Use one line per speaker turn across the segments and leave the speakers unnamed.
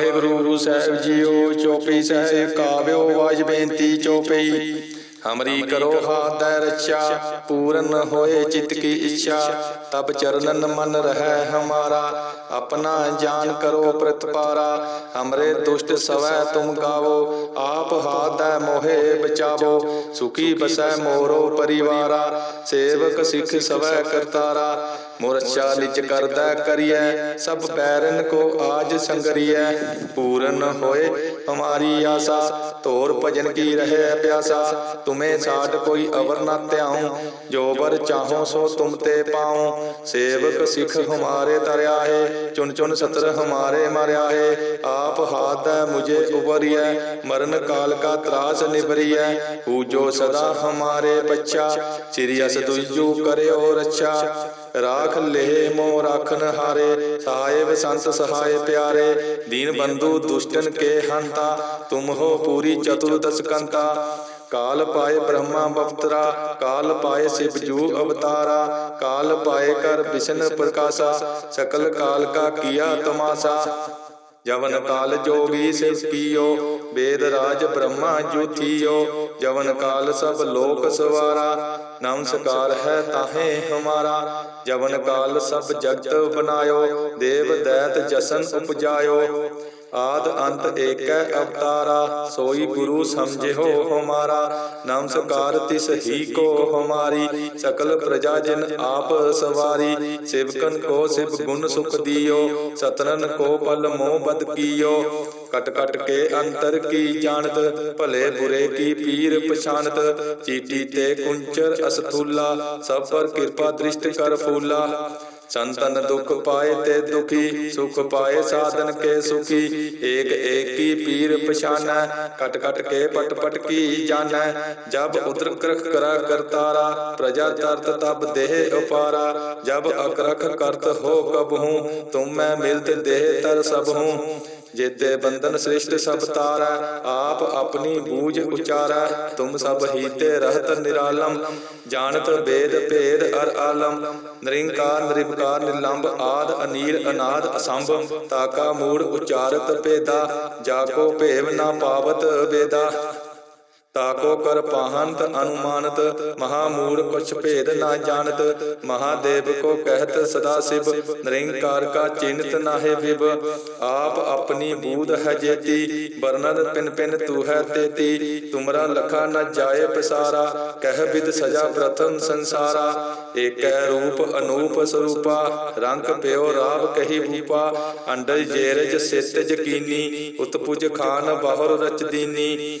ਵਾਹਿਗੁਰੂ ਸਾਹਿਬ JIO ਚੋਪਈ ਸਾਹਿਬ ਕਾਵਿਓ ਵਾਜ ਬੇਨਤੀ ਚੋਪਈ ਹਮਰੀ ਕਰੋ ਹਾਥੈ ਰੱਛਾ, ਪੂਰਨ ਹੋਏ ਚਿਤ ਕੀ ਇੱਛਾ। ਤਬ ਚਰਨਨ ਮਨ ਰਹਿ ਹਮਾਰਾ, ਆਪਣਾ ਜਾਨ ਕਰੋ ਪ੍ਰਤਪਾਰਾ। ਹਮਰੇ ਦੁਸ਼ਟ ਸਵੈ ਤੁਮ ਗਾਵੋ, ਆਪ ਹਾਥੈ ਮੋਹਿ ਬਚਾਵੋ। ਸੁਖੀ ਬਸੈ ਮੋਰੋ ਪਰਿਵਾਰਾ, ਸੇਵਕ ਸਿੱਖ ਸਵੈ ਕਰਤਾਰਾ। ਮੁਰਛਾ ਨਿਜ ਕਰਦਾ ਕਰੀਐ, ਸਭ ਪੈਰਨ ਕੋ ਆਜ ਸੰਗਰੀਐ। ਪੂਰਨ ਹੋਏ ਹਮਾਰੀ ਆਸਾ ਤੋਰ ਭਜਨ ਕੀ ਰਹੇ ਪਿਆਸਾ। ਤੁਮੇ ਸਾਡ ਕੋਈ ਅਵਰ ਨਾ ਧਿਆਉ, ਜੋ ਬਰ ਚਾਹੋ ਸੋ ਤੁਮ ਤੇ ਪਾਉ। ਸੇਵਕ ਸਿੱਖ ਹਮਾਰੇ ਤਰਿਆ ਹੈ ਚੁਨ ਚੁਨ ਸਤਰ ਹਮਾਰੇ ਮਰਿਆ ਹੈ ਆਪ ਹਾਥ ਹੈ ਮੁਝੇ ਉਬਰੀਐ ਮਰਨ ਕਾਲ ਕਾ ਤਰਾਸ ਨਿਬਰੀਐ ਜੋ ਸਦਾ ਹਮਾਰੇ ਬੱਚਾ ਸ੍ਰੀ ਅਸ ਦੁਜੂ ਕਰਿਓ ਰੱਛਾ। ਰਾਖ ਲੇਹ ਮੋ ਰਾਖਨ ਹਾਰੇ, ਸਾਹਿਬ ਸੰਤ ਸਹਾਇ ਪਿਆਰੇ, ਦੀਨ ਬੰਧੂ ਦੁਸ਼ਟਨ ਕੇ ਹੰਤਾ, ਤੁਮ ਹੋ ਪੂਰੀ ਚਤੁਰਦਸ ਕੰਤਾ। ਕਾਲ ਪਾਏ ਬ੍ਰਹਮਾ ਬਪਤਰਾ, ਕਾਲ ਪਾਏ ਸਿਵ ਜੂ ਅਵਤਾਰਾ, ਕਾਲ ਪਾਏ ਕਰ ਵਿਸ਼ਨ ਪ੍ਰਕਾਸ਼ਾ, ਸਕਲ ਕਾਲ ਕਾ ਕੀਆ ਤਮਾਸਾ। ਜਵਨ ਕਾਲ ਜੋਗੀ ਸਿਵ ਕੀਓ ਵੇਦ ਰਾਜ ਬ੍ਰਹਮਾ ਜੋਤੀਓ ਜਵਨ ਕਾਲ ਸਭ ਲੋਕ ਸਵਾਰਾ ਨਮਸਕਾਰ ਹੈ ਤਾਹੇ ਹਮਾਰਾ ਜਵਨ ਕਾਲ ਸਭ ਜਗਤ ਬਨਾਇਓ ਦੇਵ ਦੈਤ ਜਸਨ ਉਪਜਾਇਓ ਆਦ ਅੰਤ ਏਕੈ ਅਵਤਾਰਾ, ਸੋਈ ਗੁਰੂ ਸਮਝਿਓ ਹਮਾਰਾ ਨਮਸਕਾਰ ਤਿਸ ਹੀ ਕੋ ਹਮਾਰੀ ਸਕਲ ਪ੍ਰਜਾ ਜਿਨ ਆਪ ਸਵਾਰੀ। ਸੇਵਕਨ ਕੋ ਸਿਵ ਗੁਣ ਸੁਖ ਦਿਓ, ਸਤਨਨ ਕੋ ਪਲ ਮੋਹ ਬਦ ਕੀਓ। ਕਟ ਕਟ ਕੇ ਅੰਤਰ ਕੀ ਜਾਣਤ, ਭਲੇ ਬੁਰੇ ਕੀ ਪੀਰ ਪਛਾਨਤ। ਚੀਟੀ ਤੇ ਕੁੰਚਰ ਅਸਥੂਲਾ, ਸਭ ਪਰ ਕਿਰਪਾ ਦ੍ਰਿਸ਼ਟ ਕਰ ਫੂਲਾ। ਸੰਤਨ ਦੁਖ ਪਾਏ ਤੇ ਦੁਖੀ, ਸੁਖ ਪਾਏ ਸਾਧਨ ਕੇ ਸੁਖੀ। ਏਕ ਏਕੀ ਪੀਰ ਪਛਾਨੈ, ਕਟ ਕਟ ਕੇ ਪਟ ਪਟ ਕੀ ਜਾਣੈ ਜਬ ਉਦਰ ਕਰਖ ਕਰਾ ਕਰਤਾਰਾ ਪ੍ਰਜਾ ਤਰਤ ਤਬ ਦੇਹ ਉਪਾਰਾ। ਜਬ ਅਕਰਖ ਕਰਤ ਹੋ ਕਬਹੂ ਤੁਮ ਮੈਂ ਮਿਲਤ ਦੇਹ ਤਰ ਸਭ ਹੂੰ। ਜੇਤੇ ਬੰਧਨ ਸ੍ਰਿਸ਼ਟ ਸਭ ਤਾਰੈ, ਆਪ ਆਪਣੀ ਬੂਝ ਉਚਾਰੈ, ਤੁਮ ਸਭ ਹੀਤੇ ਰਹਤ ਨਿਰਾਲਮ, ਜਾਣਤ ਬੇਦ ਭੇਦ ਅਰ ਆਲਮ, ਨਿਰੰਕਾਰ ਨਿਰਵਕਾਰ ਨਿਲੰਬ ਆਦ ਅਨੀਲ ਅਨਾਦ ਅਸੰਭ ਤਾਕਾ ਮੂੜ ਉਚਾਰਤ ਭੇਦਾ, ਜਾ ਕੋ ਭੇਵ ਨਾ ਪਾਵਤ ਵੇਦਾ। ਤਾਕੋ ਕਰ ਪਾਹੰਤ ਅਨੁਮਾਨਤ ਮਹਾ ਮੂੜ ਕੁਛ ਭੇਦ ਨਾ ਜਾਣਤ, ਮਹਾਦੇਵ ਕੋ ਕਹਿਤ ਸਦਾ ਸਿਵ, ਨਿਰੰਕਾਰ ਕਾ ਚਿੰਤ ਨਾਹਿ ਵਿਬ ਆਪ ਆਪਣੀ ਬੂਧ ਹੈ ਜੇਤੀ ਵਰਨਨ ਪਿਨ ਪਿਨ ਤੂ ਹੈ ਤੇਤੀ। ਤੁਮਰਾ ਲਖਾ ਨ ਜਾਏ ਪਸਾਰਾ, ਕਹਿ ਵਿਦ ਸਜਾ ਪ੍ਰਥਮ ਸੰਸਾਰਾ। ਏਕੈ ਰੂਪ ਅਨੂਪ ਸਰੂਪਾ, ਰੰਗ ਪਿਓ ਰਾਵ ਕਹੀ ਭੂਪਾ। ਅੰਡਜ ਜੇਰਜ ਸਿਤ ਜਕੀਨੀ, ਉਤਪੁਜ ਖਾਨ ਬਾਹਰ ਰਚ ਦੀਨੀ।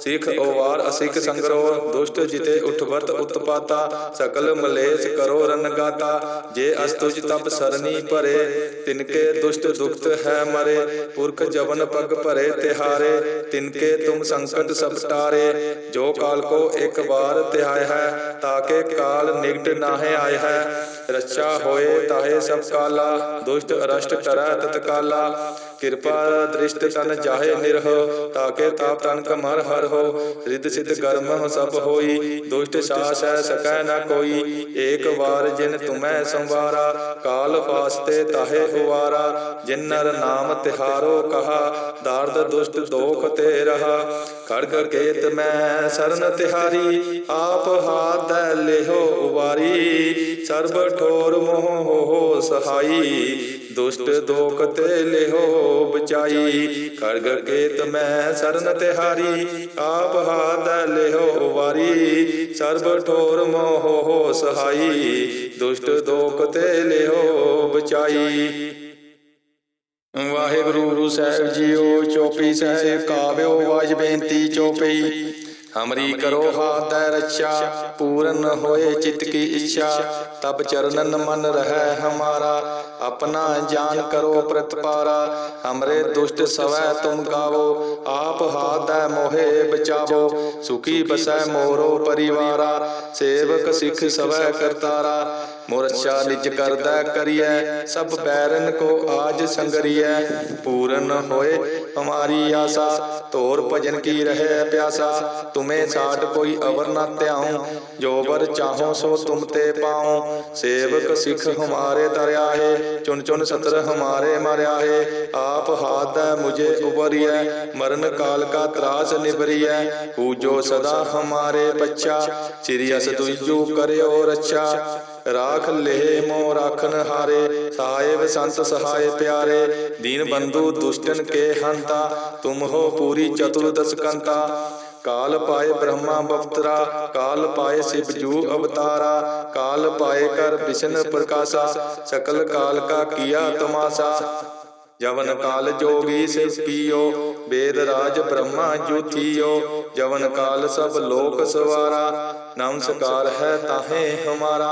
ਸਿੱਖ ਓਵਾਰ ਅਸਿਖ ਸੰਗਰੋ ਦੁਸ਼ਟ ਜਿਤੇ ਉਠਵਰਤ ਉਤਪਾਤਾ, ਸਕਲ ਮਲੇਸ਼ ਕਰੋ ਰਨਗਾਤਾ ਜੇ ਅਸਤੁਜ ਤਪ ਸਰਨੀ ਭਰੇ, ਤਿਨਕੇ ਦੁਸ਼ਟ ਦੁਖਤ ਹੈ ਮਰੇ। ਪੁਰਖ ਜਵਨ ਪਗ ਭਰੇ ਤਿਹਾਰੇ, ਤਿਨਕੇ ਤੁਮ ਸੰਕਟ ਸਭ ਟਾਰੇ। ਜੋ ਕਾਲ ਕੋ ਇੱਕ ਵਾਰ ਧਿਆਇ ਹੈ, ਤਾਕੇ ਕਾਲ ਨਿਕਟ ਨਾਹਿ ਆਇ ਹੈ। ਰੱਛਾ ਹੋਏ ਤਾਹੇ ਸਭ ਕਾਲਾ, ਦੁਸ਼ਟ ਅਰਸ਼ਟ ਕਰੈ ਤਤਕਾਲਾ। ਕਿਰਪਾ ਦ੍ਰਿਸ਼ਟ ਤਨ ਜਾਹੇ ਨਿਰਹ, ਤਾਕੇ ਤਾਪ ਤਨ ਕਮਰ ਹਰ ਹੋ, ਰਿੱਧ ਸਿੱਧ ਕਰਮ ਸਭ ਹੋਈ, ਦੁਸ਼ਟ ਸਾਸ ਹੈ, ਸਕੈ ਨਾ ਕੋਈ। ਏਕ ਵਾਰ ਜਿਨ ਤੁਮੈ ਸੰਵਾਰਾ, ਕਾਲ ਫਾਸਤੇ ਤਾਹੇ ਹੁਵਾਰਾ। ਜਿਨ ਨਰ ਨਾਮ ਤਿਹਾਰੋ ਕਹਾ, ਦਰਦ ਦੁਸ਼ਟ ਦੋਖ ਤੇ ਰਹਾ। ਖੜਗ ਕੇਤ ਮੈਂ ਸਰਨ ਤਿਹਾਰੀ, ਆਪ ਹਾਥ ਲਿਹੋ ਉਵਾਰੀ। ਸਰਬ ਠੋਰ ਮੋਹ ਹੋ ਸਹਾਈ। ਦੁਸ਼ਟ ਦੋਖ ਤੇ ਲਿਹੋ ਬਚਾਈ। ਖੜਗ ਕੇਤ ਮੈਂ ਸਰਨ ਤਿਹਾਰੀ, ਆਪ ਹਾਥ ਲਿਹੋ ਵਾਰੀ। ਸਰਬ ਠੋਰ ਮੋਹ ਹੋ ਸਹਾਈ, ਦੁਸ਼ਟ ਦੋਖ ਤੇ ਲਿਹੋ ਬਚਾਈ। ਵਾਹਿਗੁਰੂ ਸਾਹਿਬ ਜੀਓ, ਚੋਪੀ ਸਾਹਿਬ ਕਾਵਿਓ ਵਾਜ ਬੇਨਤੀ ਚੋਪਈ। ਹਮਰੀ ਕਰੋ ਹਾਥੈ ਰੱਛਾ ਪੂਰਨ ਹੋਏ ਚਿਤ ਕੀ ਇੱਛਾ। ਤਬ ਚਰਨਨ ਮਨ ਰਹਿ ਹਮਾਰਾ ਆਪਣਾ ਜਾਨ ਕਰੋ ਪ੍ਰਤਪਾਰਾ। ਹਮਰੇ ਦੁਸ਼ਟ ਸਵੈ ਤੁਮ ਗਾਵੋ। ਆਪ ਹਾਥੈ ਮੋਹਿ ਬਚਾਵੋ। ਸੁਖੀ ਬਸੈ ਮੋਰੋ ਪਰਿਵਾਰਾ। ਸੇਵਕ ਸਿੱਖ ਸਵੈ ਕਰਤਾਰਾ। ਮੁਰਸ਼ਾ ਨਿਜ ਕਰਦਾ ਕਰੀਐ, ਸਭ ਬੈਰਨ ਕੋ ਆਜ ਸੰਗਰੀਐ। ਪੂਰਨ ਹੋਏ ਹਮਾਰੀ ਆਸਾ ਤੋਰ ਭਜਨ ਕੀ ਰਹੇ ਪਿਆਸਾ। ਤੁਮੇ ਸਾਟ ਕੋਈ ਅਵਰ ਨਾ ਧਿਆਉ, ਜੋ ਬਰ ਚਾਹੋ ਸੋ ਤੁਮ ਤੇ ਪਾਉ। ਸੇਵਕ ਸਿਖ ਹਮਾਰੇ ਦਰਿਆ ਹੈ ਚੁਨ ਚੁਨ ਸਤਰ ਹਮਾਰੇ ਮਾਰਿਆ ਹੈ ਆਪ ਹਾਥ ਹੈ ਮੁਝੇ ਉਬਰੀਐ, ਮਰਨ ਕਾਲ ਕਾ ਤਰਾਸ ਨਿਬਰੀਐ। ਹੂ ਜੋ ਸਦਾ ਹਮਾਰੇ ਬੱਚਾ ਸਿਰਿਅਸ ਤੁਜੂ ਕਰਿਓ ਰੱਛਾ। ਰਾਖ ਲੇਹ ਮੋ ਰਾਖਨ ਹਾਰੇ ਸਾਹਿਬ ਸੰਤ ਸਹਾਇ ਪਿਆਰੇ ਦੀਨ ਬੰਧੂ ਦੁਸ਼ਟਨ ਕੇ ਹੰਤਾ ਤੁਮ ਹੋ ਪੂਰੀ ਚਤੁਰਦਸ ਕੰਤਾ ਕਾਲ ਪਾਏ ਬ੍ਰਹਮਾ ਬਵਤਰਾ ਕਾਲ ਪਾਏ शिव जू अवतारा काल पाए कर विष्णु प्रकाशा सकल काल का किया तमाशा जवन काल जोगी से पियो वेद राज ब्रह्मा ज्योतियो जवन काल सब लोक सवारा नमस्कार है ताहे हमारा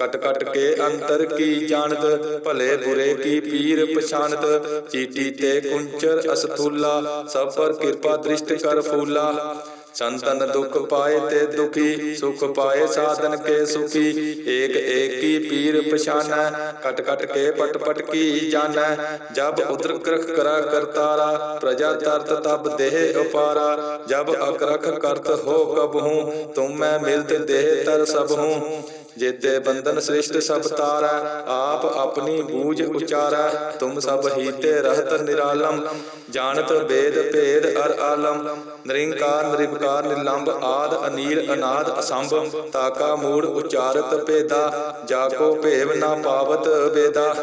ਕਟ ਕਟ ਕੇ ਅੰਤਰ ਕੀ ਜਾਣਤ, ਭਲੇ ਬੁਰੇ ਕੀ ਪੀਰ ਪਛਾਨਤ ਚੀਟੀ ਤੇ ਕੁੰਚਰ ਅਸਤੂਲਾ ਸਭ ਪਰ ਕਿਰਪਾ ਦ੍ਰਿਸ਼ਟ ਕਰ ਫੂਲਾ। ਸੰਤਨ ਦੁਖ ਪਾਏ ਤੇ ਦੁਖੀ, ਸੁਖ ਪਾਏ ਸਾਧਨ ਕੇ ਸੁਖੀ। ਏਕ ਏਕ ਪੀਰ ਪਛਾਨੈ, ਕਟ ਕਟ ਕੇ ਪਟ ਪਟ ਕੀ ਜਾਣੈ? ਜਬ ਉਦਰ ਕਰਖ ਕਰਾ ਕਰਤਾਰਾ, ਪ੍ਰਜਾ ਤਰਤ ਤਬ ਦੇਹ ਉਪਾਰਾ। ਜਬ ਅਕਰਖ ਕਰਤ ਹੋ ਕਬਹੂ, ਤੁਮ ਮੈਂ ਮਿਲਤ ਦੇਹ ਤਰ ਸਭ ਜਿਤੇ ਬੰਧਨ ਸ੍ਰਿਸ਼ਟ ਸਭ ਤਾਰਾ, ਆਪ ਆਪਣੀ ਬੂਝ ਉਚਾਰਾ, ਤੁਮ ਸਭ ਹੀਤੇ ਰਹਤ ਨਿਰਾਲਮ, ਜਾਣਤ ਬੇਦ ਭੇਦ ਅਰ ਆਲਮ, ਨਿਰੰਕਾਰ ਨਿਰਭਕਾਰ ਨਿਲੰਬ ਆਦ ਅਨੀਲ ਅਨਾਦ ਅਸੰਭ, ਤਾਕਾ ਮੂੜ ਉਚਾਰਤ ਭੇਦਾ, ਜਾਕੋ ਭੇਵ ਨਾ ਪਾਵਤ ਵੇਦਾ।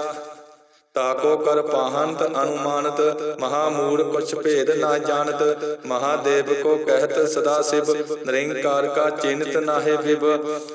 ਤਾਕੋ ਕਰ ਪਾਹੰਤ ਅਨੁਮਾਨਤ, ਮਹਾਮੂੜ ਕੁਛ ਭੇਦ ਨਾ ਜਾਣਤ, ਮਹਾਦੇਵ ਕੋ ਕਹਿਤ ਸਦਾ ਸਿਵ, ਨਿਰੰਕਾਰ ਕਾ ਚਿੰਤ ਨਾਹਿ ਵਿਵ।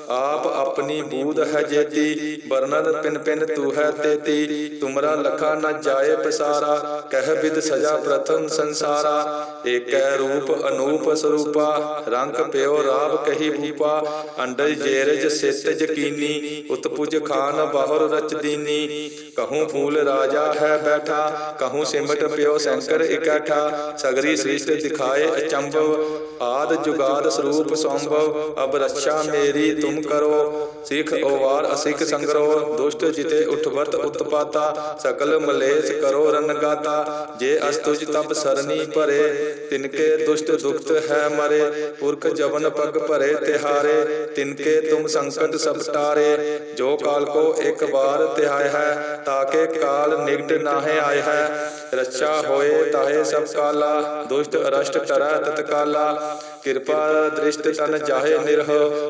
ਆਪ ਆਪਣੀ ਬੂਧ ਹੈ ਜੇਤੀ ਵਰਨਨ ਪਿਨ ਪਿਨ ਤੂ ਹੈ ਤੇਤੀ। ਤੁਮਰਾ ਲਖਾ ਨ ਜਾਏ ਪਸਾਰਾ, ਕਹਿ ਵਿਦ ਸਜਾ ਪ੍ਰਥਮ ਸੰਸਾਰਾ। ਏਕੈ ਰੂਪ ਅਨੂਪ ਸਰੂਪਾ, ਰੰਗ ਪਿਓ ਰਾਵ ਕਹੀ ਭੂਪਾ। ਅੰਡਜ ਜੇਰਜ ਸਿਤ ਜਕੀਨੀ, ਉਤਪੁਜ ਖਾਨ ਬਾਹਰ ਰਚ ਦੀਨੀ। ਕਹੂੰ ਫੂਲ ਰਾਜਾ ਹੈ ਬੈਠਾ ਕਹੂੰ ਸਿਮਟ ਪਿਓ ਸ਼ੰਕਰ ਇਕੱਠਾ ਸਗਰੀ ਸ੍ਰਿਸ਼ਟ ਦਿਖਾਏ ਅਚੰਭਵ ਆਦ ਜੁਗਾਦ ਸਰੂਪ ਸੰਭਵ ਅਬ ਰੱਛਾ ਮੇਰੀ ਤੁਮ ਕਰੋ ਸਿਖ ਓਵਾਰ ਅਸਿਖ ਸੰਗਰੋ ਦੁਸ਼ਟ ਜਿਤੇ ਉਠਵਰਤ ਉਤਪਾਤਾ ਸਕਲ ਮਲੇਸ਼ ਕਰੋ ਰਨਗਾਤਾ ਜੇ ਅਸਤੁਜ ਤਬ ਸਰਨੀ ਭਰੇ ਤਿਨਕੇ ਦੁਸ਼ਟ ਦੁਖਤ ਹੈ ਮਰੇ ਪੁਰਖ ਜਵਨ ਪਗ ਭਰੇ ਤਿਹਾਰੇ ਤਿਨਕੇ ਤੁਮ ਸੰਕਟ ਸਭ ਟਾਰੇ ਜੋ ਕਾਲ ਕੋ ਇੱਕ ਵਾਰ ਧਿਆਇ ਹੈ ਤਾਕੇ ਕਾਲ ਨਿਗਟ ਨਾਹਿ ਆਇ ਹੈ। ਰੱਛਾ ਹੋਏ ਤਾਹੇ ਸਭ ਕਾਲਾ, ਦੁਸ਼ਟ ਅਰਸ਼ਟ ਟਰੈ ਤਤਕਾਲਾ। ਕਿਰਪਾ ਦ੍ਰਿਸ਼ਟ ਤਨ ਜਾਹੇ ਨਿਰਹ,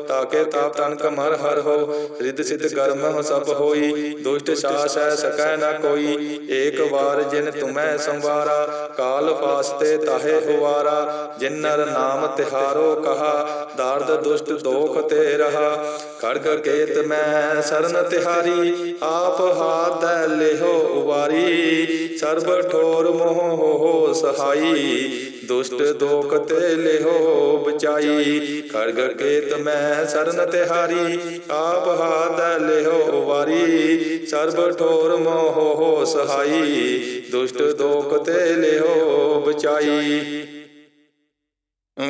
ਤਾਕੇ ਤਾਪ ਤਨ ਕਮਰ ਹਰ ਹੋ। ਰਿੱਧ ਸਿੱਧ ਕਰਮ ਹੋ ਸਭ ਹੋਈ, ਦੁਸ਼ਟ ਸਾਸ ਹੈ ਸਕੈ ਨਾ ਕੋਈ। ਏਕ ਵਾਰ ਜਿਨ ਤੁਮੈ ਸੰਵਾਰਾ, ਕਾਲ ਫਾਸਤੇ ਤਾਹੇ ਹੁਵਾਰਾ। ਜਿਨ ਨਰ ਨਾਮ ਤਿਹਾਰੋ ਕਹਾ, ਦਾਰਦ ਦੁਸ਼ਟ ਦੋਖ ਤੇ ਰਹਾ। ਖੜਗ ਕੇਤ ਮੈਂ ਸਰਨ ਤਿਹਾਰੀ, ਆਪ ਹਾਥ ਲਿਹੋ ਉਵਾਰੀ। ਸਰਬ ਠੋਰ ਮੋਹ ਹੋ ਸਹਾਈ। ਦੁਸ਼ਟ ਦੋਖ ਤੇ ਲਿਹੋ ਬਚਾਈ। ਖੜਗ ਕੇਤ ਮੈਂ ਸਰਨ ਤਿਹਾਰੀ। ਆਪ ਹਾਥ ਲਿਹੋ ਉਵਾਰੀ ਸਰਬ ਠੋਰ ਮੋਹ ਹੋ ਸਹਾਈ। ਦੁਸ਼ਟ ਦੋਖ ਤੇ ਲਿਹੋ ਬਚਾਈ।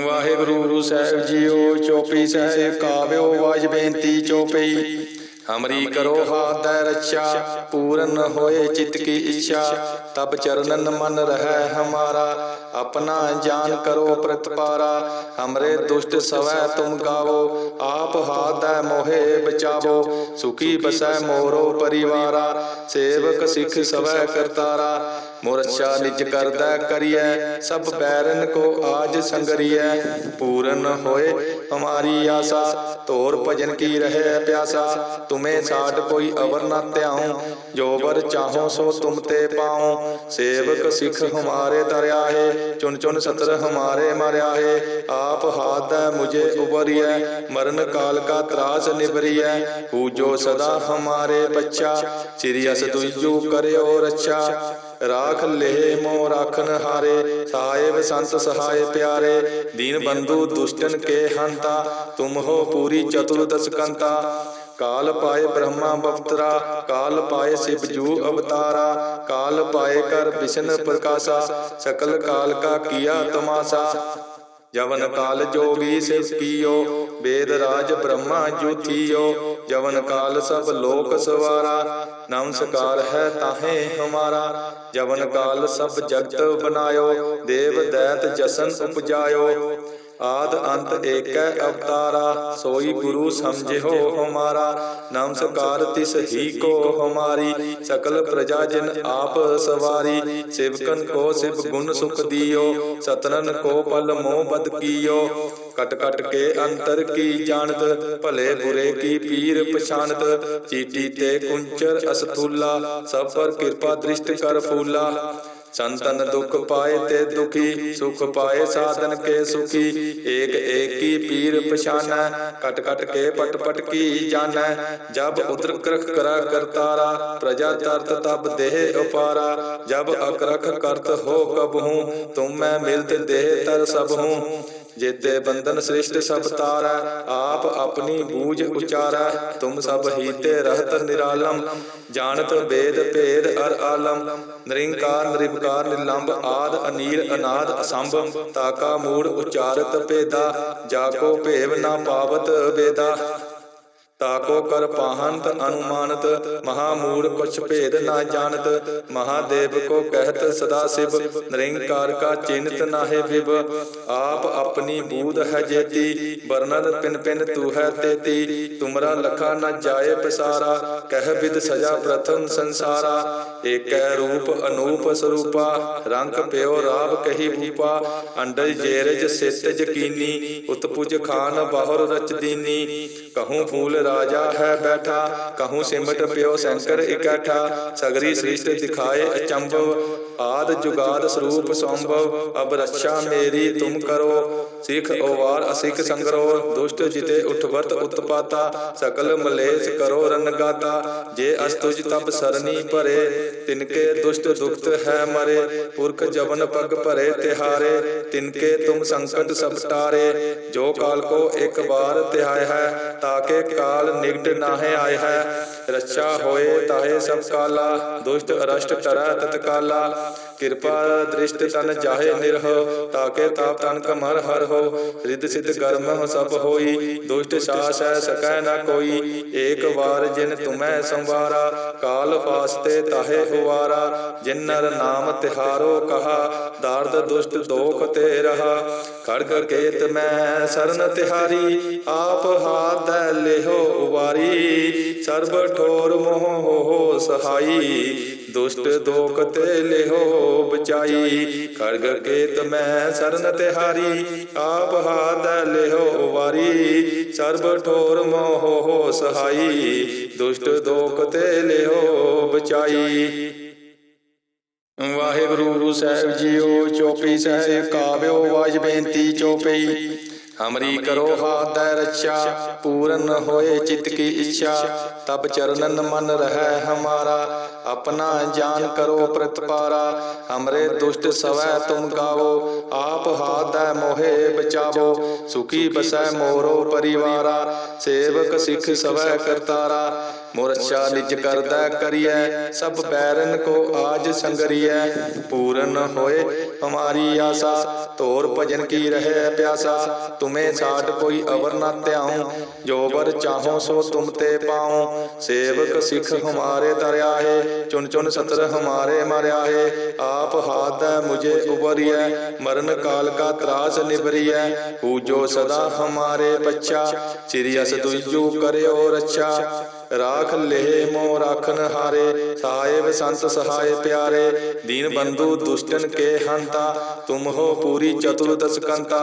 ਵਾਹਿਗੁਰੂ ਗੁਰੂ ਸਾਹਿਬ ਜੀਓ ਚੋਪੀ ਸਹਿ ਕਾਵਿਓ ਵਾਜ ਬੇਨਤੀ ਚੋਪਈ ਹਮਰੀ ਕਰੋ ਹਾਦੈ ਰੱਛਾ ਪੂਰਨ ਹੋਏ ਚਿਤ ਕੀ ਇੱਛਾ। ਤਬ ਚਰਨਨ ਮਨ ਰਹੈ ਹਮਾਰਾ ਆਪਣਾ ਜਾਨ ਕਰੋ ਪ੍ਰਤਪਾਰਾ। ਹਮਰੇ ਦੁਸ਼ਟ ਸਵੈ ਤੁਮ ਗਾਵੋ ਆਪ ਹਾਦੈ ਮੋਹੇ ਬਚਾਵੋ। ਸੁਖੀ ਬਸੈ ਮੋਰੋ ਪਰਿਵਾਰਾ ਸੇਵਕ ਸਿੱਖ ਸਵੈ ਕਰਤਾਰਾ। ਮੁਰਸ਼ਾ ਨਿਜ ਕਰਦਾ ਕਰੀਐ, ਸਭ ਬੈਰਨ ਕੋ ਆਜ ਸੰਗਰੀਐ। ਪੂਰਨ ਹੋਏ ਹਮਾਰੀ ਆਸਾ ਤੋਰ ਭਜਨ ਕੀ ਰਹੇ ਪਿਆਸਾ। ਤੁਮੇ ਸਾਡ ਕੋਈ ਅਵਰ ਨਾ ਧਿਆਉ, ਜੋ ਵਰ ਚਾਹੋ ਸੋ ਤੁਮ ਤੇ ਪਾਉ। ਸੇਵਕ ਸਿਖ ਹਮਾਰੇ ਤਰਿਆ ਹੈ ਚੁਨ ਚੁਨ ਸਤਰ ਹਮਾਰੇ ਮਾਰਿਆ ਹੈ ਆਪ ਹਾਥ ਹੈ ਮੁਝੇ ਉਬਰੀਐ, ਮਰਨ ਕਾਲ ਕਾ ਤਰਾਸ ਨਿਬਰੀਐ ਹੂ ਜੋ ਸਦਾ ਹਮਾਰੇ ਪੱਛਾ ਸ੍ਰੀ ਅਸ ਤੁਜੂ ਕਰਿਓ ਰੱਛਾ। ਰਾਖ ਲੇਹ ਮੋ ਰਾਖਨ ਹਾਰੇ, ਸਾਹਿਬ ਸੰਤ ਸਹਾਇ ਪਿਆਰੇ, ਦੀਨ ਬੰਧੂ ਦੁਸ਼ਟਨ ਕੇ ਹੰਤਾ, ਤੁਮ ਹੋ ਪੂਰੀ ਚਤੁਰਦਸ ਕੰਤਾ ਕਾਲ ਪਾਏ ਬ੍ਰਹਮਾ ਬਪਤਰਾ, ਕਾਲ ਪਾਏ ਸਿਵ ਜੂ ਅਵਤਾਰਾ, ਕਾਲ ਪਾਏ ਕਰ ਵਿਸ਼ਨ ਪ੍ਰਕਾਸ਼ਾ, ਸਕਲ ਕਾਲ ਕਾ ਕੀਆ ਤਮਾਸਾ। ਜਵਨ ਕਾਲ ਜੋਗੀ ਸਿਵ ਕੀਓ ਵੇਦ ਰਾਜ ਬ੍ਰਹਮਾ ਜੁਥੀਓ ਜਵਨ ਕਾਲ ਸਭ ਲੋਕ ਸਵਾਰਾ ਨਮਸਕਾਰ ਹੈ ਤਾਹੇ ਹਮਾਰਾ ਜਵਨ ਕਾਲ ਸਭ ਜਗਤ ਬਨਾਇਓ ਦੇਵ ਦੈਤ ਜਸਨ ਉਪਜਾਇਓ ਆਦ ਅੰਤ ਏਕੈ ਅਵਤਾਰਾ, ਸੋਈ ਗੁਰੂ ਸਮਝਿਓ ਹਮਾਰਾ। ਨਮਸਕਾਰ ਤਿਸ ਹੀ ਕੋ ਹਮਾਰੀ, ਸਕਲ ਪ੍ਰਜਾ ਜਿਨ ਆਪ ਸਵਾਰੀ। ਸਿਵਕਨ ਕੋ ਸਿਵ ਗੁਣ ਸੁਖ ਦਿਓ, ਸਤਨਨ ਕੋ ਪਲ ਮੋਹ ਬਦ ਕੀਓ। ਕਟ ਕਟ ਕੇ ਅੰਤਰ ਕੀ ਜਾਣਤ, ਭਲੇ ਬੁਰੇ ਕੀ ਪੀਰ ਪਛਾਨਤ ਚੀਟੀ ਤੇ ਕੁੰਚਰ ਅਸਤੂਲਾ ਸਭ ਪਰ ਕਿਰਪਾ ਦ੍ਰਿਸ਼ਟ ਕਰ ਫੂਲਾ। ਸੰਤਨ ਦੁਖ ਪਾਏ ਤੇ ਦੁਖੀ, ਸੁਖ ਪਾਏ ਸਾਧਨ ਕੇ ਸੁਖੀ। ਏਕ ਏਕੀ ਪੀਰ ਪਛਾਨੈ, ਕਟ ਕਟ ਕੇ ਪਟ ਪਟ ਕੀ ਜਾਣੈ ਜਬ ਉਦਰ ਕਰਖ ਕਰਾ ਕਰਤਾਰਾ, ਪ੍ਰਜਾ ਤਰਤ ਤਬ ਦੇਹ ਉਪਾਰਾ। ਜਬ ਅਕਰਖ ਕਰਤ ਹੋ ਕਬ ਹੂੰ ਤੁਮ ਮੈਂ ਮਿਲਤ ਦੇਹ ਤਰ ਸਭ ਹੂੰ ਜੇਤੇ ਬੰਧਨ ਸ੍ਰਿਸ਼ਟ ਸਭ ਤਾਰੈ, ਆਪ ਆਪਣੀ ਬੂਝ ਉਚਾਰੈ, ਤੁਮ ਸਭ ਹੀਤੇ ਰਹਤ ਨਿਰਾਲਮ, ਜਾਣਤ ਵੇਦ ਭੇਦ ਅਰ ਆਲਮ, ਨਿਰੰਕਾਰ ਨਿਰਵਕਾਰ ਨਿਲੰਬ ਆਦ ਅਨੀਲ ਅਨਾਦ ਅਸੰਭ, ਤਾਕਾ ਮੂੜ ਉਚਾਰਤ ਭੇਦਾ ਜਾ ਕੋ ਭੇਵ ਨਾ ਪਾਵਤ ਵੇਦਾ। ਤਾਕੋ ਕਰ ਪਾਹੰਤ ਅਨੁਮਾਨਤ, ਮਹਾਮੂੜ ਕੁਛ ਭੇਦ ਨਾ ਜਾਣਤ, ਮਹਾਦੇਵ ਕੋ ਕਹਿਤ ਸਦਾ ਸਿਵ, ਨਿਰੰਕਾਰ ਕਾ ਚਿੰਤ ਨਾਹਿ ਵਿਵ। ਆਪ ਆਪਣੀ ਬੂਧ ਹੈ ਜੇਤੀ ਵਰਨਨ ਪਿਨ ਪਿਨ ਤੂ ਹੈ ਤੇਤੀ। ਤੁਮਰਾ ਲਖਾ ਨ ਜਾਏ ਪਸਾਰਾ, ਕਹਿ ਵਿਦ ਸਜਾ ਪ੍ਰਥਮ ਸੰਸਾਰਾ। ਏਕੈ ਰੂਪ ਅਨੂਪ ਸਰੂਪਾ, ਰੰਗ ਪਿਓ ਰਾਵ ਕਹੀ ਭੂਪਾ। ਅੰਡਜ ਜੇਰਜ ਸਿਤ ਜਕੀਨੀ, ਉਤਪੁਜ ਖਾਨ ਬਾਹਰ ਰਚ ਦੀਨੀ। ਕਹੂੰ ਫੂਲ ਰਾਜਾ ਹੈ ਬੈਠਾ ਕਹੂੰ ਸਿਮਟ ਪਿਓ ਸ਼ੰਕਰ ਇਕੱਠਾ ਸਗਰੀ ਸ੍ਰਿਸ਼ਟ ਦਿਖਾਏ ਅਚੰਭਵ। ਆਦ ਜੁਗਾਦ ਸਰੂਪ ਸੰਭਵ, ਅਬ ਰੱਛਾ ਮੇਰੀ ਤੁਮ ਕਰੋ। ਸਿੱਖ ਓਵਾਰ ਅਸਿਕ ਸੰਗਰੋ ਦੁਸ਼ਟ ਜਿਤੇ ਉਠਵਰਤ ਉਤਪਾਤਾ, ਸਕਲ ਮਲੇਸ਼ ਕਰੋ ਰਨਗਾਤਾ ਜੇ ਅਸਤੁਜ ਤਬ ਸਰਨੀ ਭਰੇ, ਤਿਨਕੇ ਦੁਸ਼ਟ ਦੁਖਤ ਹੈ ਮਰੇ। ਪੁਰਖ ਜਵਨ ਪਗ ਭਰੇ ਤਿਹਾਰੇ, ਤਿਨਕੇ ਤੁਮ ਸੰਕਟ ਸਭ ਟਾਰੇ। ਜੋ ਕਾਲ ਕੋ ਇੱਕ ਵਾਰ ਤਿਹਾਇ ਹੈ, ਤਾਕੇ ਕਾਲ ਨਿਗਟ ਨਾਹਿ ਆਇ ਹੈ। ਰੱਛਾ ਹੋਏ ਤਾਹੇ ਸਭ ਕਾਲਾ, ਦੁਸ਼ਟ ਅਰਸ਼ਟ ਟਰੈ ਤਤਕਾਲਾ। ਕਿਰਪਾ ਦ੍ਰਿਸ਼ਟ ਤਨ ਜਾਹੇ ਨਿਰਹ, ਤਾਕੇ ਤਾਪ ਤਨ ਕਮਰ ਹਰ ਹੋ। ਰਿੱਧ ਸਿੱਧ ਕਰਮ ਸਭ ਹੋਈ, ਦੁਸ਼ਟ ਸਾਸ ਹੈ ਸਕੈ ਨਾ ਕੋਈ। ਏਕ ਵਾਰ ਜਿਨ ਤੁਮੈ ਸੰਵਾਰਾ, ਕਾਲ ਫਾਸਤੇ ਤਾਹੇ ਹੁਵਾਰਾ। ਜਿਨ ਨਰ ਨਾਮ ਤਿਹਾਰੋ ਕਹਾ, ਦਾਰਦ ਦੁਸ਼ਟ ਦੋਖ ਤੇ ਰਹਾ। ਖੜਗ ਕੇਤ ਮੈਂ ਸਰਨ ਤਿਹਾਰੀ, ਆਪ ਹਾਥ ਲਿਹੋ ਉਵਾਰੀ। ਸਰਬ ਠੋਰ ਮੋਹ ਹੋ ਸਹਾਈ। ਦੁਸ਼ਟ ਦੋਖ ਤੇ ਲਿਹੋ ਬਚਾਈ। ਖੜਗ ਕੇਤ ਮੈਂ ਸਰਨ ਤਿਹਾਰੀ, ਆਪ ਹਾਥ ਲਿਹੋ ਵਾਰੀ। ਸਰਬ ਠੋਰ ਮੋਹ ਸਹਾਈ, ਦੁਸ਼ਟ ਦੋਖ ਤੇ ਲਿਹੋ ਬਚਾਈ। ਵਾਹਿਗੁਰੂ ਸਾਹਿਬ ਜੀਓ ਚੋਪਈ ਸਾਹਿਬ ਕਾਵਿਓ ਵਾਜ ਬੇਨਤੀ ਚੋਪਈ ਹਮਰੀ ਕਰੋ ਹਾਥ ਦੈ ਰੱਛਾ, ਪੂਰਨ ਹੋਏ ਚਿਤ ਕੀ ਇੱਛਾ। ਤਬ ਚਰਨਨ ਮਨ ਰਹਿ ਹਮਾਰਾ, ਆਪਣਾ ਜਾਨ ਕਰੋ ਪ੍ਰਤਪਾਰਾ। ਹਮਰੇ ਦੁਸ਼ਟ ਸਵੈ ਤੁਮ ਗਾਵੋ, ਆਪ ਹਾਥ ਦੈ ਬਚਾਵੋ। ਸੁਖੀ ਬਸੈ ਮੋਰੋ ਪਰਿਵਾਰਾ, ਸੇਵਕ ਸਿੱਖ ਸਵੈ ਕਰਤਾਰਾ। ਮੁਰਛਾ ਨਿਜ ਕਰਦਾ ਕਰੀਐ, ਸਭ ਬੈਰਨ ਕੋ ਆਜ ਸੰਗਰੀਐ। ਪੂਰਨ ਹੋਏ ਹਮਾਰੀ ਆਸਾ ਤੋਰ ਭਜਨ ਕੀ ਰਹੇ ਪਿਆਸਾ। ਤੁਮੇ ਸਾਡ ਕੋਈ ਅਵਰ ਨਾ ਧਿਆਉ, ਜੋ ਵਰ ਚਾਹੋ ਸੋ ਤੁਮ ਤੇ ਪਾਉ। ਸੇਵਕ ਸਿੱਖ ਹਮਾਰੇ ਦਰਿਆ ਹੈ ਚੁਨ ਚੁਨ ਸਤਰ ਹਮਾਰੇ ਮਰਿਆ ਹੈ। ਆਪ ਹਾਥ ਹੈ ਮੁਝੇ ਉਬਰੀਐ ਮਰਨ ਕਾਲ ਕਾ ਤਰਾਸ ਨਿਬਰੀਐ ਪੂਜੋ ਸਦਾ ਹਮਾਰੇ ਪੱਛਾ ਸ੍ਰੀ ਅਸ ਤੁਜੂ ਕਰਿਓ ਰੱਛਾ। ਰਾਖ ਲੈ ਮੋ ਰਾਖਨ ਹਾਰੇ ਸਾਹਿਬ ਸੰਤ ਸਹਾਇ ਪਿਆਰੇ। ਦੀਨ ਬੰਧੂ ਦੁਸ਼ਟਨ ਕੇ ਹੰਤਾ ਤੁਮ ਹੋ ਪੂਰੀ ਚਤੁਰਦਸ ਕੰਤਾ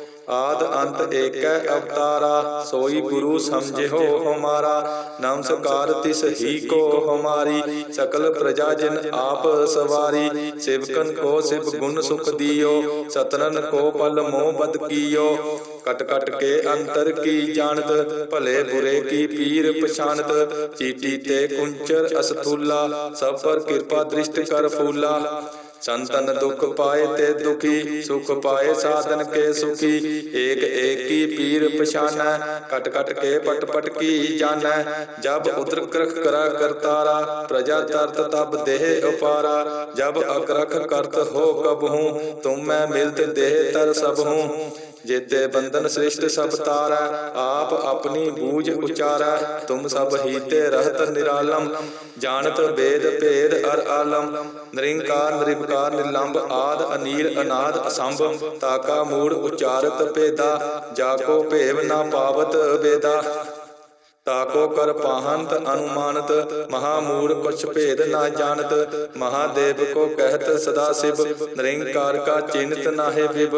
ਆਦ ਅੰਤ ਏਕੈ ਅਵਤਾਰਾ, ਸੋਈ ਗੁਰੂ ਸਮਝਿਓ ਹਮਾਰਾ। ਨਮਸਕਾਰ ਤਿਸ ਹੀ ਕੋ ਹਮਾਰੀ, ਸਕਲ ਪ੍ਰਜਾ ਜਿਨ ਆਪ ਸਵਾਰੀ। ਸਿਵਕਨ ਕੋ ਸਿਵ ਗੁਣ ਸੁਖ ਦਿਓ, ਸਤਨਨ ਕੋ ਪਲ ਮੋਹ ਬਦ ਕੀਓ। ਕਟ ਕਟ ਕੇ ਅੰਤਰ ਕੀ ਜਾਣਤ ਭਲੇ ਬੁਰੇ ਕੀ ਪੀਰ ਪਛਾਨਤ ਚੀਟੀ ਤੇ ਕੁੰਚਰ ਅਸਤੂਲਾ ਸਭ ਪਰ ਕਿਰਪਾ ਦ੍ਰਿਸ਼ਟ ਕਰ ਫੂਲਾ। ਸੰਤਨ ਦੁਖ ਪਾਏ ਤੇ ਦੁਖੀ, ਸੁਖ ਪਾਏ ਸਾਧਨ ਕੇ ਸੁਖੀ। ਏਕ ਏਕੀ ਪੀਰ ਪਛਾਨੈ, ਕਟ ਕਟ ਕੇ ਪਟ ਪਟ ਕੀ ਜਾਣੈ। ਜਬ ਉਦਰ ਕਰਖ ਕਰਾ ਕਰਤਾਰਾ ਪ੍ਰਜਾ ਤਰਤ ਤਬ ਦੇਹ ਉਪਾਰਾ। ਜਬ ਅਕਰਖ ਕਰਤ ਹੋ ਕਬਹੂ ਤੁਮ ਮੈਂ ਮਿਲਤ ਦੇਹ ਤਰ ਸਭ ਹੂੰ। ਜੇਤੇ ਬੰਧਨ ਸ੍ਰਿਸ਼ਟ ਸਭ ਤਾਰੈ, ਆਪ ਆਪਣੀ ਬੂਝ ਉਚਾਰੈ, ਤੁਮ ਸਭ ਹੀਤੇ ਰਹਤ ਨਿਰਾਲਮ, ਜਾਣਤ ਬੇਦ ਭੇਦ ਅਰ ਆਲਮ, ਨਿਰੰਕਾਰ ਨਿਰਵਕਾਰ ਨਿਲੰਬ ਆਦ ਅਨੀਲ ਅਨਾਦ ਅਸੰਭ ਤਾਕਾ ਮੂੜ ਉਚਾਰਤ ਭੇਦਾ, ਜਾ ਕੋ ਭੇਵ ਨਾ ਪਾਵਤ ਵੇਦਾ। ਤਾਕੋ ਕਰ ਪਾਹੰਤ ਅਨੁਮਾਨਤ ਮਹਾ ਮੂੜ ਕੁਛ ਭੇਦ ਨਾ ਜਾਣਤ, ਮਹਾਦੇਵ ਕੋ ਕਹਿਤ ਸਦਾ ਸਿਵ, ਨਿਰੰਕਾਰ ਕਾ ਚਿੰਤ ਨਾਹਿ ਵਿਵ।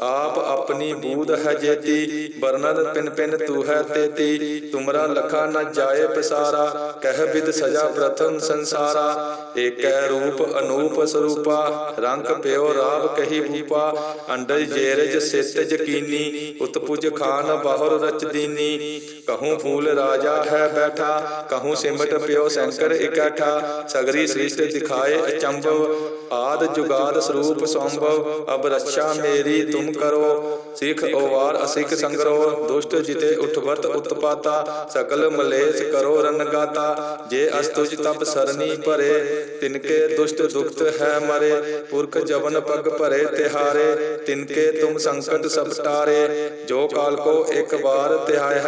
ਆਪ ਆਪਣੀ ਬੂਧ ਹੈ ਜੇਤੀ ਬਰਨਦ ਪਿਨ ਪਿਨ ਤੂ ਹੈ ਤੇਤੀ। ਤੁਮਰਾ ਲਖਾ ਨਾ ਜਾਏ ਪਸਾਰਾ, ਕਹਿ ਵਿਦ ਸਜਾ ਪ੍ਰਥਮ ਸੰਸਾਰਾ। ਏਕੈ ਰੂਪ ਅਨੂਪ ਸਰੂਪਾ, ਰੰਗ ਪਿਓ ਰਾਵ ਕਹੀ ਭੂਪਾ। ਅੰਡਜ ਜੇਰਜ ਸਿਤ ਜਕੀਨੀ ਉਤਪੁਜ ਖਾਨ ਬਾਹਰ ਰਚ ਦੀਨੀ। ਕਹੂੰ ਫੂਲ ਰਾਜਾ ਹੈ ਬੈਠਾ, ਕਹੂੰ ਸਿਮਟ ਪਿਓ ਸ਼ੰਕਰ ਇਕੱਠਾ, ਸਗਰੀ ਸ੍ਰਿਸ਼ਟ ਦਿਖਾਏ ਅਚੰਭਵ, ਆਦ ਜੁਗਾਦ ਸਰੂਪ ਸੰਭਵ, ਅਬ ਰੱਛਾ ਮੇਰੀ ਤੁਮ ਕਰੋ, ਸਿੱਖ ਓਵਾਰ ਅਸਿਖ ਸੰਗਰੋ, ਦੁਸ਼ਟ ਜਿਤੇ ਉਠਵਰਤ ਉਤਪਾਤਾ, ਸਕਲ ਮਲੇਸ਼ ਕਰੋ ਰਨਗਾਤਾ ਜੇ ਅਸਤੁਜ ਤਪ ਸਰਨੀ ਭਰੇ, ਤਿਨਕੇ ਦੁਸ਼ਟ ਦੁਖਤ ਹੈ ਮਰੇ, ਪੁਰਖ ਜਵਨ ਪਗ ਭਰੇ ਤਿਹਾਰੇ, ਤਿਨਕੇ ਤੁਮ ਸੰਕਟ ਸਭ ਟਾਰੇ, ਜੋ ਕਾਲ ਕੋ ਇੱਕ ਵਾਰ ਧਿਆਇ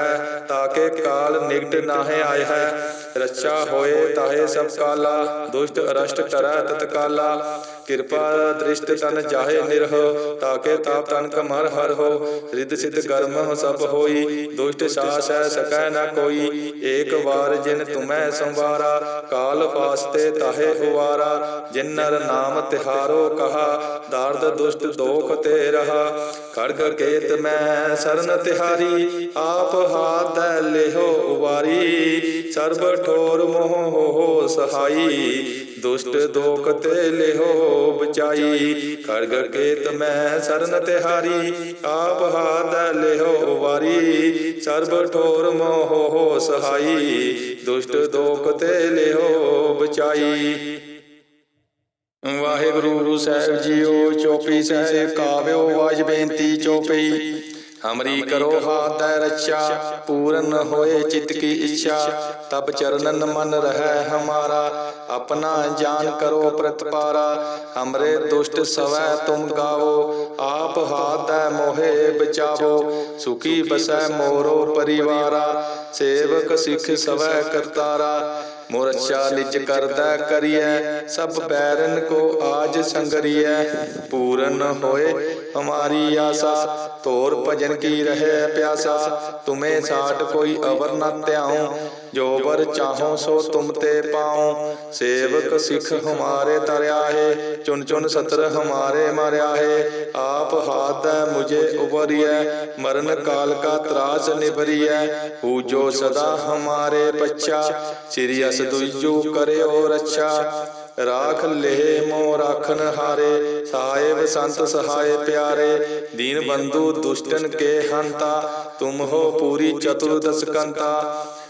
ਤਾਂ ਕਿ ਕਾਲ ਨਿਕਟ ਨਾਹਿ ਆਇ ਹੈ। ਰੱਛਾ ਹੋਏ ਤਾਹੇ ਸਭ ਕਾਲਾ, ਦੁਸ਼ਟ ਅਰਸ਼ਟ ਕਰੈ ਤਤਕਾਲਾ ਕਿਰਪਾ ਦ੍ਰਿਸ਼ਟ ਤਨ ਜਾਹੇ ਨਿਰਹ, ਤਾਕੇ ਤਾਪ ਤਨ ਕਮਰ ਹਰ ਹੋ। ਰਿੱਧ ਸਿੱਧ ਕਰਮ ਹੋ ਸਭ ਹੋਈ, ਦੁਸ਼ਟ ਸਾਸ ਹੈ ਸਕੈ ਨ ਕੋਈ। ਏਕ ਵਾਰ ਜਿਨ ਤੁਮੈ ਸੰਵਾਰਾ, ਕਾਲ ਫਾਸਤੇ ਤਾਹੇ ਹੁਵਾਰਾ। ਜਿਨ ਨਰ ਨਾਮ ਤਿਹਾਰੋ ਕਹਾ, ਦਰਦ ਦੁਸ਼ਟ ਦੋਖ ਤੇ ਰਹਾ। ਖੜਗ ਕੇਤ ਮੈਂ ਸਰਨ ਤਿਹਾਰੀ, ਆਪ ਹਾਥ ਲਿਹੋ ਉਵਾਰੀ। ਸਰਬ ਠੋਰ ਮੋਹ ਹੋ ਸਹਾਈ, ਦੁਸ਼ਟ ਦੋਖ ਤੇ ਲਿਹੋ ਬਚਾਈ। ਖੜਗ ਕੇਤ ਮੈਂ ਸਰਨ ਤਿਹਾਰੀ, ਆਪ ਹਾਥ ਲਿਹੋ ਵਾਰੀ। ਸਰਬ ਠੋਰ ਮੋਹ ਹੋ ਸਹਾਈ, ਦੁਸ਼ਟ ਦੋਖ ਤੇ ਲਿਹੋ ਬਚਾਈ। ਵਾਹਿਗੁਰੂ ਗੁਰੂ ਸਾਹਿਬ ਜੀਓ, ਚੋਪੀ ਸਹਿ ਕਾਵਿਓ ਵਾਜ ਬੇਨਤੀ ਚੋਪਈ ਹਮਰੀ ਕਰੋ ਹਾਥ ਰੱਛਾ ਪੂਰਨ ਹੋਏ ਚਿਤ ਕੀ ਇੱਛਾ। ਤਬ ਚਰਨਨ ਮਨ ਰਹਿ ਹਮਾਰਾ ਆਪਣਾ ਜਾਨ ਕਰੋ ਪ੍ਰਤਪਾਰਾ। ਹਮਰੇ ਦੁਸ਼ਟ ਸਵੈ ਤੁਮ ਗਾਵੋ ਆਪ ਹਾਥ ਮੋਹਿ ਬਚਾਵੋ। ਸੁਖੀ ਬਸੈ ਮੋਰੋ ਪਰਿਵਾਰਾ ਸੇਵਕ ਸਿੱਖ ਸਵੈ ਕਰਤਾਰਾ। ਮੋਰਛਾ ਨਿਜ ਕਰਦਾ ਕਰੀਐ, ਸਭ ਬੈਰਨ ਕੋ ਆਜ ਸੰਗਰੀਐ। ਪੂਰਨ ਹੋਏ ਹਮਾਰੀ ਆਸਾ ਤੋਰ ਭਜਨ ਕੀ ਰਹੇ ਪਿਆਸਾ। ਤੁਮੇ ਸਾਟ ਕੋਈ ਅਵਰ ਨਾ ਧਿਆਉ ਜੋ ਵਰ ਚਾਹੋ ਸੋ ਤੁਮ ਤੇ ਪਾਉ। ਸੇਵਕ ਸਿੱਖ ਹਮਾਰੇ ਤਰਿਆ ਹੈ ਚੁਨ ਚੁਨ ਸਤਰ ਹਮਾਰੇ ਮਾਰਿਆ ਹੈ ਆਪ ਹਾਥ ਮੁਝੇ ਉਬਰੀਐ, ਮਰਨ ਕਾਲ ਕਾ ਤਰਾਸ ਨਿਭਰੀਐ। ਹੂ ਜੋ ਸਦਾ ਹਮਾਰੇ ਪਛਾ, ਸ੍ਰੀ ਅਸ ਦੁਜੂ ਕਰਿਓ ਰੱਛਾ। ਰਾਖ ਲੇ ਮੋ ਰਾਖਨ ਹਾਰੇ ਸਾਹਿਬ ਸੰਤ ਸਹਾਏ ਪਿਆਰੇ। ਦੀਨ ਬੰਧੂ ਦੁਸ਼ਟਨ ਕੇ ਹੰਤਾ, ਤੁਮ ਹੋ ਪੂਰੀ ਚਤੁਰਦਸ ਕੰਤਾ।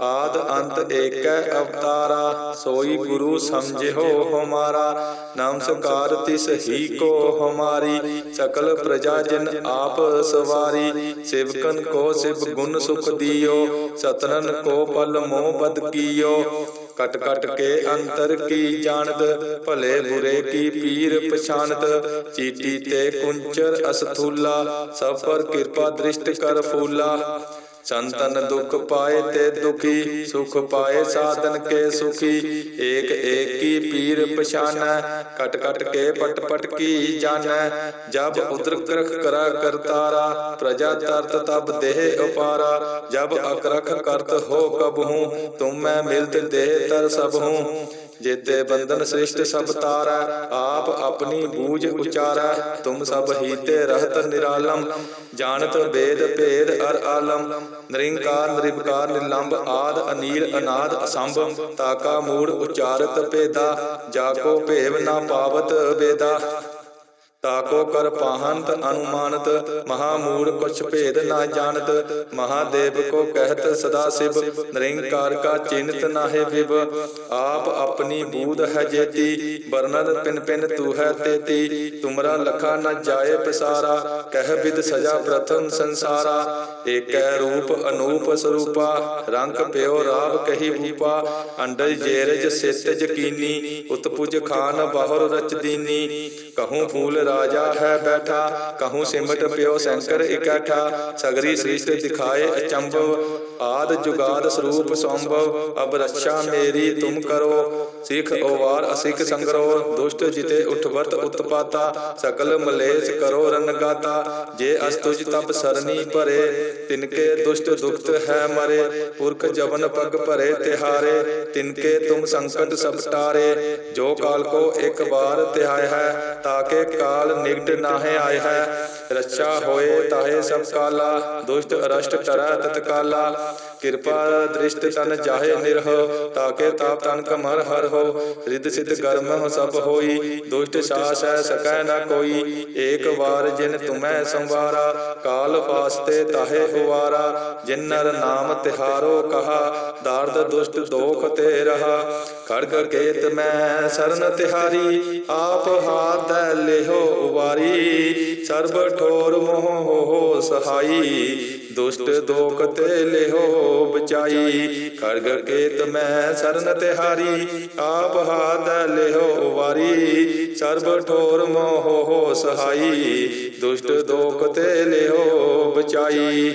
ਆਦ ਅੰਤ ਏਕੈ ਅਵਤਾਰਾ, ਸੋਈ ਗੁਰੂ ਸਮਝਿਓ ਹਮਾਰਾ। ਨਮਸਕਾਰ ਤਿਸ ਹੀ ਕੋ ਹਮਾਰੀ, ਸਕਲ ਪ੍ਰਜਾ ਜਿਨ ਆਪ ਸਵਾਰੀ। ਸਿਵਕਨ ਕੋ ਸਿਵ ਗੁਣ ਸੁਖ ਦਿਓ, ਸਤਨਨ ਕੋ ਪਲ ਮੋਹ ਬਦ ਕੀਓ। ਕਟ ਕਟ ਕੇ ਅੰਤਰ ਕੀ ਜਾਣਤ ਭਲੇ ਬੁਰੇ ਕੀ ਪੀਰ ਪਛਾਨਤ ਚੀਟੀ ਤੇ ਕੁੰਚਰ ਅਸਥੂਲਾ, ਸਭ ਪਰ ਕਿਰਪਾ ਦ੍ਰਿਸ਼ਟ ਕਰ ਫੂਲਾ। ਸੰਤਨ ਦੁਖ ਪਾਏ ਤੇ ਦੁਖੀ, ਸੁਖ ਪਾਏ ਸਾਧਨ ਕੇ ਸੁਖੀ। ਏਕ ਏਕੀ ਪੀਰ ਪਛਾਨੈ, ਕਟ ਕਟ ਕੇ ਪਟ ਪਟ ਕੀ ਜਾਣੈ। ਜਬ ਉਦਰਕ ਰਖ ਕਰਾ ਕਰਤਾਰਾ ਪ੍ਰਜਾ ਤਰਤ ਤਬ ਦੇਹ ਉਪਾਰਾ। ਜਬ ਅਕਰਖ ਕਰਤ ਹੋ ਕਬਹੂ ਤੁਮ ਮੈਂ ਮਿਲਤ ਦੇਹ ਤਰ ਸਭ ਹੂੰ। ਜੇਤੇ ਬੰਧਨ ਸ੍ਰਿਸ਼ਟ ਸਭ ਤਾਰੈ ਆਪ ਆਪਣੀ ਬੂਝ ਉਚਾਰੈ ਤੁਮ ਸਭ ਹੀਤੇ ਰਹਤ ਨਿਰਾਲਮ ਜਾਣਤ ਵੇਦ ਭੇਦ ਅਰ ਆਲਮ ਨਿਰੰਕਾਰ ਨਿਰਵਿਕਾਰ ਨਿਰਲੰਭ ਆਦ ਅਨੀਲ ਅਨਾਦ ਅਸੰਭ ਤਾਕਾ ਮੂੜ ਉਚਾਰਤ ਭੇਦਾ ਜਾਕੋ ਭੇਵ ਨਾ ਪਾਵਤ ਵੇਦਾ। ਤਾਕੋ ਕਰ ਪਾਹੰਤ ਅਨੁਮਾਨਤ ਮਹਾ ਮਹਾਮੂੜ ਕੁਛ ਭੇਦ ਨਾ ਜਾਣਤ, ਮਹਾਦੇਵ ਕੋ ਕਹਿਤ ਸਦਾ ਸਿਵ, ਨਿਰੰਕਾਰ ਕਾ ਚਿੰਤ ਨਾਹਿ ਵਿਵ। ਆਪ ਆਪਣੀ ਬੂਧ ਹੈ ਜੇਤੀ ਵਰਨਨ ਪਿਨ ਪਿਨ ਤੂ ਹੈ ਤੇਤੀ। ਤੁਮਰਾ ਲਖਾ ਨ ਜਾਏ ਪਸਾਰਾ, ਕਹਿ ਵਿਦ ਸਜਾ ਪ੍ਰਥਮ ਸੰਸਾਰਾ। ਏਕੈ ਰੂਪ ਅਨੂਪ ਸਰੂਪਾ, ਰੰਗ ਪਿਓ ਰਾਵ ਕਹੀ ਭੂਪਾ। ਅੰਡਜ ਜੇਰਜ ਸਿਤ ਜਕੀਨੀ ਉਤਪੁਜ ਖਾਨ ਬਾਹਰ ਰਚ ਦੀਨੀ। ਕਹੂੰ ਫੂਲ ਰਾਜਾ ਹੈ ਬੈਠਾ, ਕਹੂੰ ਸਿਮਟ ਪਿਓ ਸ਼ੰਕਰ ਇਕੱਠਾ, ਸਗਰੀ ਸ੍ਰਿਸ਼ਟ ਦਿਖਾਏ ਅਚੰਭਵ, ਆਦ ਜੁਗਾਦ ਸਰੂਪ ਸੰਭਵ, ਅਬ ਰੱਛਾ ਮੇਰੀ ਤੁਮ ਕਰੋ ਸਿਖ ਓਵਾਰ ਅਸਿਖ ਸੰਗਰੋ ਦੁਸ਼ਟ ਜਿਤੇ ਉਠਵਰਤ ਉਤਪਾਤਾ ਸਕਲ ਮਲੇਸ਼ ਕਰੋ ਰਨਗਾਤਾ ਜੇ ਅਸਤੁਜ ਤਬ ਸਰਨੀ ਭਰੇ ਤਿਨਕੇ ਦੁਸ਼ਟ ਦੁਖਤ ਹੈ ਮਰੇ। ਪੁਰਖ ਜਵਨ ਪਗ ਭਰੇ ਤਿਹਾਰੇ ਤਿਨਕੇ ਤੁਮ ਸੰਕਟ ਸਭ ਟਾਰੇ। ਜੋ ਕਾਲ ਕੋ ਇੱਕ ਵਾਰ ਧਿਆਇ ਹੈ ਤਾਕੇ ਕਾਲ ਨਿਗਟ ਨਾਹਿ ਆਏ ਹੈ। ਰੱਛਾ ਹੋਏ ਤਾਹੇ ਸਭ ਕਾਲਾ, ਦੁਸ਼ਟ ਅਰਸ਼ਟ ਟਰੈ ਤਤਕਾਲਾ ਕਿਰਪਾ ਦ੍ਰਿਸ਼ਟ ਤਨ ਜਾਹੇ ਨਿਰਹ ਤਾਕੇ ਤਾਪ ਤਨ ਕਮਰ ਹਰ ਹੋ ਰਿੱਧ ਸਿੱਧ ਕਰਮ ਸਭ ਹੋਈ, ਦੁਸ਼ਟ ਸਾਸ ਹੈ ਸਕੈ ਨਾ ਕੋਈ। ਏਕ ਵਾਰ ਜਿਨ ਤੁਮੈ ਸੰਵਾਰਾ, ਕਾਲ ਫਾਸਤੇ ਤਾਹੇ ਹੁਵਾਰਾ। ਜਿਨ ਨਰ ਨਾਮ ਤਿਹਾਰੋ ਕਹਾ, ਦਰਦ ਦੁਸ਼ਟ ਦੋਖ ਤੇ ਰਹਾ। ਖੜਗ ਕੇਤ ਮੈਂ ਸਰਨ ਤਿਹਾਰੀ, ਆਪ ਹਾਥ ਲਿਹੋ ਉਵਾਰੀ। ਸਰਬ ਠੋਰ ਮੋਹ ਹੋ ਸਹਾਈ ਦੁਸ਼ਟ ਦੋਖ ਤੇ ਲਿਹੋ ਬਚਾਈ। ਖੜਗ ਕੇਤ ਮੈਂ ਸਰਨ ਤਿਹਾਰੀ। ਆਪ ਹਾਥ ਲਿਹੋ ਉਵਾਰੀ ਸਰਬ ਠੋਰ ਮੋਹ ਸਹਾਈ। ਦੁਸ਼ਟ ਦੋਖ ਤੇ ਲਿਹੋ ਬਚਾਈ।